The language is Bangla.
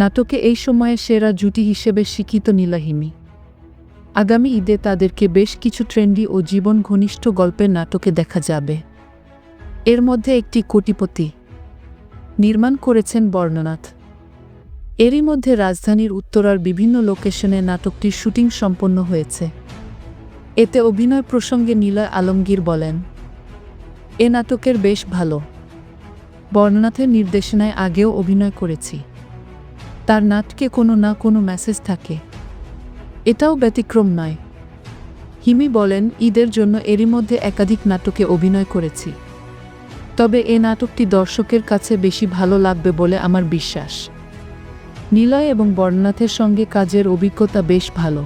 নাটকে এই সময়ে সেরা জুটি হিসেবে স্বীকৃত নীলাহিমি। আগামী ঈদে তাদেরকে বেশ কিছু ট্রেন্ডি ও জীবন ঘনিষ্ঠ গল্পের নাটকে দেখা যাবে। এর মধ্যে একটি কোটিপতি নির্মাণ করেছেন বর্ণনাথ। এরই মধ্যে রাজধানীর উত্তরার বিভিন্ন লোকেশনে নাটকটির শুটিং সম্পন্ন হয়েছে। এতে অভিনয় প্রসঙ্গে নীলয় আলমগীর বলেন, এ নাটকের বেশ ভালো। বর্ণনাথের নির্দেশনায় আগেও অভিনয় করেছি। তার নাটকে কোনো না কোনো মেসেজ থাকে। এটাও ব্যতিক্রম নয়। হিমি বলেন, ঈদের জন্য এরই মধ্যে একাধিক নাটকে অভিনয় করেছি। তবে এ নাটকটি দর্শকের কাছে বেশি ভালো লাগবে বলে আমার বিশ্বাস। নিলয় এবং বর্ণনাথের সঙ্গে কাজের অভিজ্ঞতা বেশ ভালো।